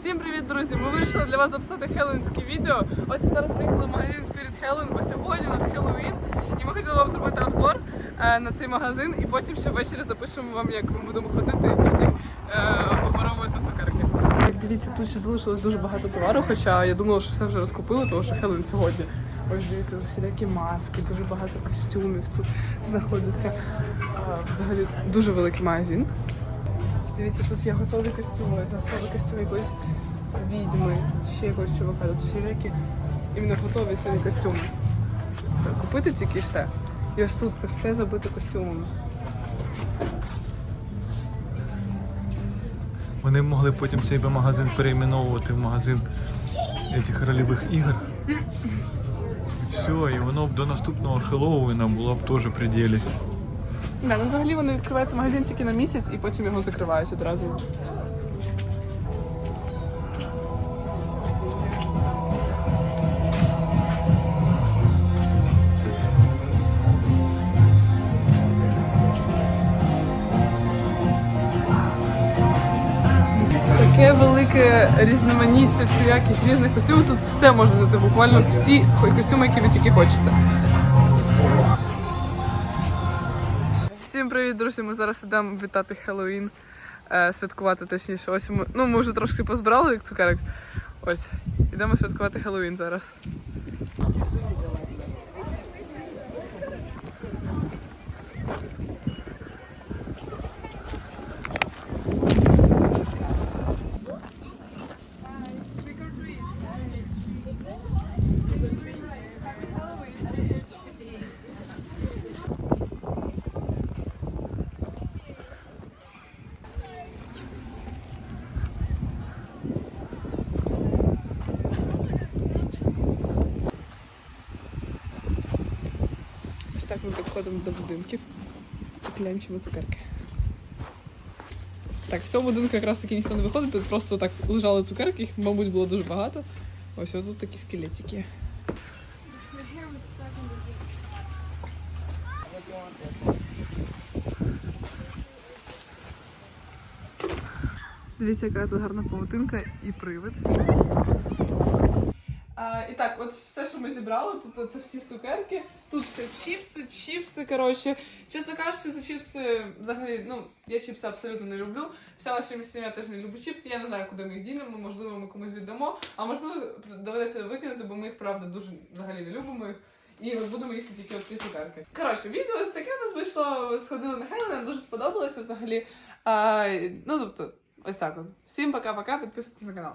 Всім привіт, друзі! Ми вирішили для вас записати хеллоуінське відео. Ось ми зараз приїхали в магазин Spirit Halloween, бо сьогодні у нас Хеллоуін. І ми хотіли вам зробити обзор е, на цей магазин, і потім ще ввечері запишемо вам, як ми будемо ходити і всіх е, оборовувати на цукерки. Як дивіться, тут ще залишилось дуже багато товару, хоча я думала, що все вже розкупили, тому що Хеллоуін сьогодні. Ось дивіться, всілякі маски, дуже багато костюмів тут знаходиться. Е, Взагалі дуже великий магазин. Дивіться, тут є готові костюми, ось готовий костюм якоїсь відьми, ще якогось чувака. Тут всілякі іменно готові самі костюми. Так, купити тільки і все. І ось тут це все забито костюмами. Вони могли потім цей би магазин перейменовувати в магазин этих рольових ігор. І все, і воно б до наступного Хеллоуіна було б теж в пределі. Не, ну взагалі вони відкриваються магазин тільки на місяць і потім його закривають одразу. Таке велике різноманіття всіляких різних костюмів. Тут все можна знайти, буквально всі костюми, які ви тільки хочете. Всім привіт, друзі! Ми зараз ідемо вітати Хеллоуін, е, святкувати точніше. Ось ми, ну, ми вже трошки позбирали як цукерок. Ось, ідемо святкувати Хеллоуін зараз. Так ми підходимо до будинків і клянчимо цукерки. Так, в цьому будинку якраз таки ніхто не виходить, тут просто так лежали цукерки, їх, мабуть, було дуже багато. Ось тут такі скелетики. Дивіться, яка тут гарна павутинка і привид. І так, от все, що ми зібрали, тут це всі цукерки, тут все чіпси, чіпси. Коротше, чесно кажучи, за чіпси взагалі, ну я чіпси абсолютно не люблю. Вся наша сім'я теж не любить чіпси. Я не знаю, куди ми їх дінемо. Можливо, ми комусь віддамо, а можливо, доведеться викинути, бо ми їх правда дуже взагалі не любимо їх. І от будемо їсти тільки оці цукерки. Коротше, відео ось таке у нас вийшло. Сходили на Хелен, нам дуже сподобалося взагалі. А, ну тобто, ось так. Всім пока-пока, підписуйтесь на канал.